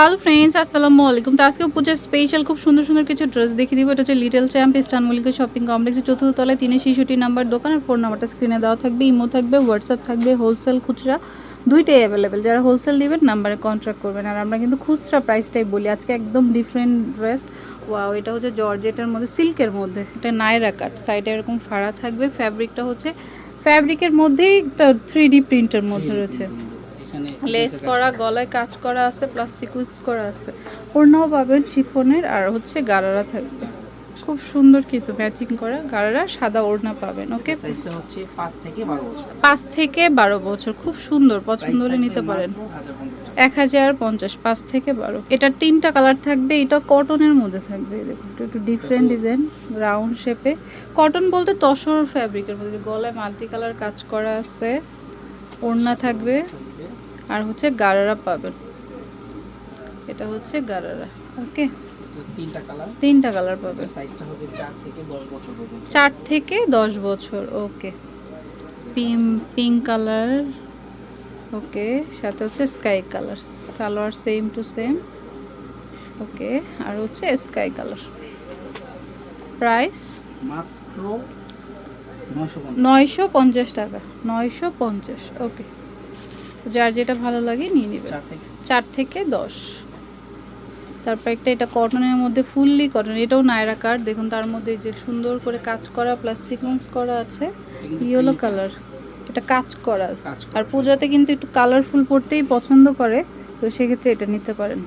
Hello friends আসসালামু আলাইকুম তো আজকে পূজার স্পেশাল খুব সুন্দর সুন্দর কিছু ড্রেস দেখিয়ে দিব। এটা হচ্ছে little champ eastern Mallika shopping কমপ্লেক্সের চতুর্থ তলায় তিনে শিশুটি নাম্বার দোকান। আর ফোন নাম্বারটা স্ক্রিনে দেওয়া থাকবে। ইমো থাকবে হোয়াটসঅ্যাপ থাকবে হোলসেল খুচরা দুইটাই অ্যাভেলেবেল যারা হোলসেল নেবেন নাম্বারে কন্ট্যাক্ট করবেন। আর আমরা কিন্তু খুচরা প্রাইসটাই বলি। আজকে একদম ডিফারেন্ট ড্রেস ওয়াও এটা হচ্ছে জর্জেটের মধ্যে সিল্কের মধ্যে। এটা নায়রা কাট সাইডে এরকম ফাড়া থাকবে। ফ্যাব্রিকটা হচ্ছে ফ্যাব্রিকের মধ্যেই একটা থ্রি ডি প্রিন্টের মধ্যে রয়েছে। লেস করা গলায় কাজ করা আছে প্লাস সিকুয়েন্স করা আছে। ওড়নাও পাবেন শিফনের আর হচ্ছে গারারা থাকবে। খুব সুন্দর কিন্তু ম্যাচিং করা গারারা সাদা ওড়না পাবেন ওকে সাইজটা হচ্ছে 5 থেকে 12 বছর। পাঁচ থেকে বারো বছর খুব সুন্দর পছন্দ হলে নিতে পারেন। এক হাজার পঞ্চাশ পাঁচ থেকে বারো। এটার তিনটা কালার থাকবে এটা কটনের মধ্যে থাকবে দেখুন একটু- একটু ডিফারেন্ট ডিজাইন রাউন্ড শেপে কটন বলতে তসর ফ্যাব্রিকের মধ্যে গলায় মাল্টি কালার কাজ করা আছে ওড়না থাকবে। আর হচ্ছে গারারা পাবেন এটা হচ্ছে গারারা ওকে? তিনটা কালার? তিনটা কালার পাবেন সাইজটা হবে 4 থেকে 10 বছর পর্যন্ত। চার থেকে দশ বছর ওকে। পিম পিঙ্ক কালার ওকে। সাথে হচ্ছে sky colour salwar same to same okay. আর হচ্ছে স্কাই কালার। প্রাইস মাত্র নয়শো পঞ্চাশ টাকা নয়শো পঞ্চাশ ওকে। যার যেটা ভালো লাগে নিয়ে নেবে। চার থেকে। দশ। তারপর একটা এটা কটনের মধ্যে ফুললি কটন এটাও নায়রা কাট দেখুন তার মধ্যে যে সুন্দর করে কাজ করা প্লাস সিকোয়েন্স করা আছে ইয়েলো কালার এটা কাজ করা। আর পূজাতে কিন্তু একটু কালারফুল পড়তেই পছন্দ করে তো সেক্ষেত্রে এটা নিতে পারেন।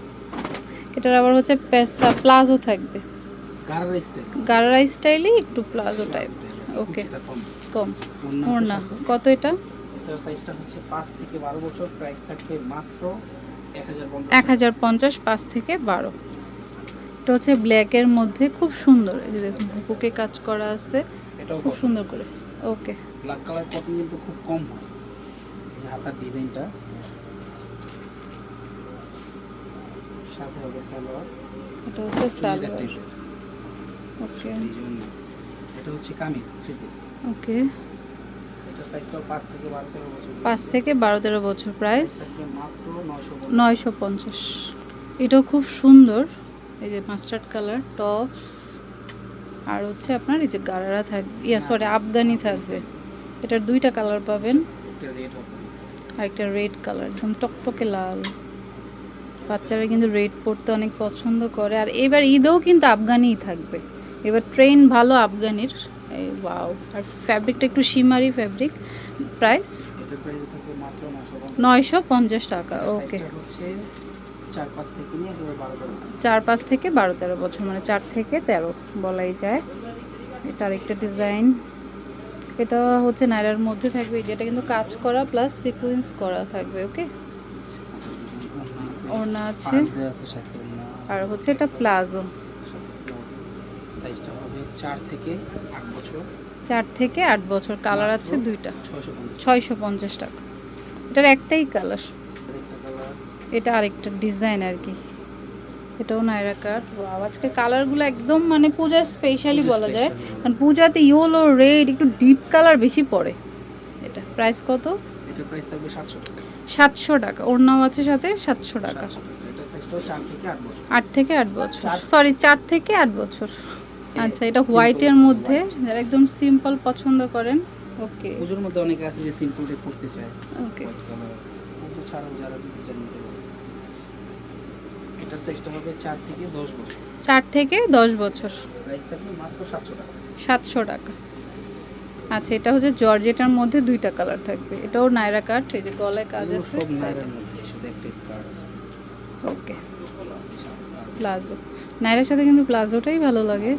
এটার আবার হচ্ছে পেস্তা প্লাজো থাকবে। গারারা স্টাইল একটু প্লাজো টাইপ ওকে কম। ওর না কত এটা? এটার সাইজটা হচ্ছে 5 থেকে 12 বছর। প্রাইস থাকবে মাত্র 1050 এক হাজার পঞ্চাশ পাঁচ থেকে বারো। এটা হচ্ছে ব্ল্যাকের মধ্যে খুব সুন্দর। এই যে দেখুন বুকে কাজ করা আছে। খুব সুন্দর করে। ওকে। ব্ল্যাক কালার কটন কিন্তু খুব কম হয়। হাতার ডিজাইনটা। সাথে হবে সালোয়ার। এটা হচ্ছে সালোয়ার। ওকে। এটা হচ্ছে কামিজ থ্রি পিস ওকে। পাঁচ থেকে বারো তেরো বছর প্রাইস থাকবে মাত্র 950 নয়শো পঞ্চাশ। এটাও খুব সুন্দর। এই যে মাস্টার্ড কালার টপস আর হচ্ছে আপনার এই যে গারারা থাকবে ইয়া সরি আফগানি থাকবে। এটার দুইটা কালার পাবেন। আর একটা রেড কালার একদম টকটকে লাল। বাচ্চারা কিন্তু রেড পরতে অনেক পছন্দ করে। আর এবার ঈদেও কিন্তু আফগানিই থাকবে। এবার ট্রেন ভালো আফগানির। এই ওয়াও আর ফ্যাব্রিকটা একটু শিমারি ফ্যাব্রিক প্রাইস এটার প্রাইস থাকবে মাত্র 950 নয়শো পঞ্চাশ টাকা ওকে সাইজটা হচ্ছে 4 5 থেকে নিয়ে একেবারে 12 13 চার পাঁচ থেকে বারো তেরো বছর মানে চার থেকে তেরো বলাই যায়। এটা আরেকটা ডিজাইন এটা হচ্ছে নায়রার মধ্যে থাকবে যেটা কিন্তু কাজ করা প্লাস সিকুয়েন্স করা থাকবে ওকে ওড়না আছে। পাড় আছে ওড়না আর হচ্ছে এটা প্লাজো। সাইজটা হবে 4 থেকে 8 বছর। চার থেকে আট বছর কালার আছে দুইটা। 650 ছয়শো পঞ্চাশ টাকা। এটার একটাই কালার। এটা আরেকটা ডিজাইন আর কি। এটাও নায়রা কাট আজকে কালারগুলো একদম মানে পূজা স্পেশালি বলা যায়। কারণ পূজাতে ইয়েলো রেড একটু ডিপ কালার বেশি পড়ে। এটা প্রাইস কত? এটার প্রাইস থাকবে 700 টাকা। সাতশো টাকা। ওড়নাও আছে সাথে সাতশো টাকা। 700 টাকা। এটা সাইজটাও 4 থেকে 8 বছর। আট থেকে আট বছর। সরি চার থেকে আট বছর। আচ্ছা এটা simple হোয়াইটের মধ্যে যারা একদম সিম্পল পছন্দ করেন ওকে পুজোর মধ্যে অনেকে আছে যে সিম্পল টাইপ পড়তে চায় ওকে হোয়াইট পুজো ছাড়াও যারা দিতে চান নিতে পারে এটার সাইজটা হবে 4 থেকে 10 বছর। চার থেকে দশ বছর। প্রাইস থাকবে মাত্র 700 টাকা। সাতশো টাকা। আচ্ছা এটা হচ্ছে জর্জেটার মধ্যে দুইটা কালার থাকবে। এটাও নায়রা কাট এই যে গলায় কাজ আছে। সব নাইরার মধ্যে শুধু একটা স্কার্ট আছে। ওকে প্লাজো নায়রার সাথে কিন্তু প্লাজোটাই ভালো লাগে।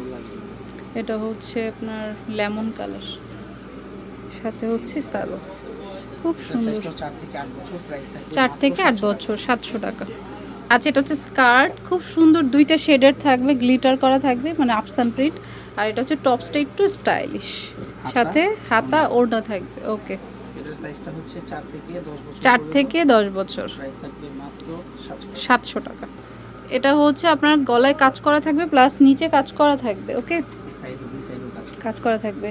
এটা হচ্ছে আপনার লেমন কালার। সাথে হচ্ছে সালো খুব সুন্দর। সাইজটাও 4 থেকে 8 বছর প্রাইস থাকবে চার থেকে আট বছর সাতশো টাকা। আচ্ছা এটা হচ্ছে স্কার্ট। খুব সুন্দর দুইটা শেডের থাকবে গ্লিটার করা থাকবে মানে আপসান প্রিন্ট আর এটা হচ্ছে টপসটা একটু স্টাইলিশ সাথে হাতা ওড়না থাকবে ওকে। এটার সাইজটা হচ্ছে 4 থেকে 10 বছর চার থেকে দশ বছর। প্রাইস থাকবে মাত্র 700 টাকা। সাতশো টাকা। এটা হচ্ছে আপনার গলায় কাজ করা থাকবে প্লাস নিচে কাজ করা থাকবে ওকে? সাইডে দুই সাইডে কাজ কাজ করা থাকবে।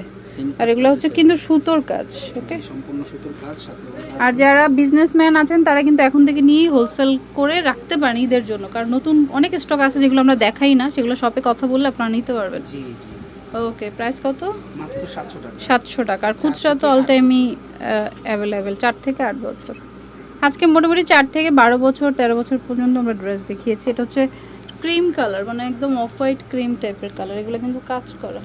আর এগুলো হচ্ছে কিন্তু সুতোর কাজ ওকে সম্পূর্ণ সুতোর কাজ সাথে আর যারা বিজনেসম্যান আছেন তারা কিন্তু এখন থেকে নিয়েই হোলসেল করে রাখতে পারেন ঈদের জন্য। কারণ নতুন অনেক স্টক আছে যেগুলো আমরা দেখাই না সেগুলো শপে কথা বললে আপনারা নিতে পারবেন। জি জি। ওকে প্রাইস কত? মাত্র সাতশো টাকা। আর চার খুচরা তো অল টাইমই অ্যাভেলেবেল চার থেকে আট বছর। আজকে মোটামুটি চার থেকে বারো বছর তেরো বছর পর্যন্ত আমরা ড্রেস দেখিয়েছি। এটা হচ্ছে ক্রিম কালার মানে একদম অফ হোয়াইট ক্রিম টাইপের কালার, এগুলো কিন্তু কাজ করা।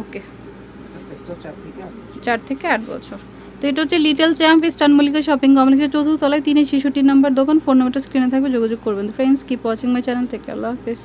ওকে চার থেকে আট বছর। চার থেকে আট বছর তো এটা হচ্ছে লিটল চ্যাম্প স্টান মল্লিকা শপিং কমপ্লেক্সের চতুর্থ তলায় তিনে শিশুটির নাম্বার দোকান। ফোন নাম্বারটা স্ক্রিনে থাকবে, যোগাযোগ করবেন। Friends keep watching my channel থেকে আল্লাহ হাফিজ।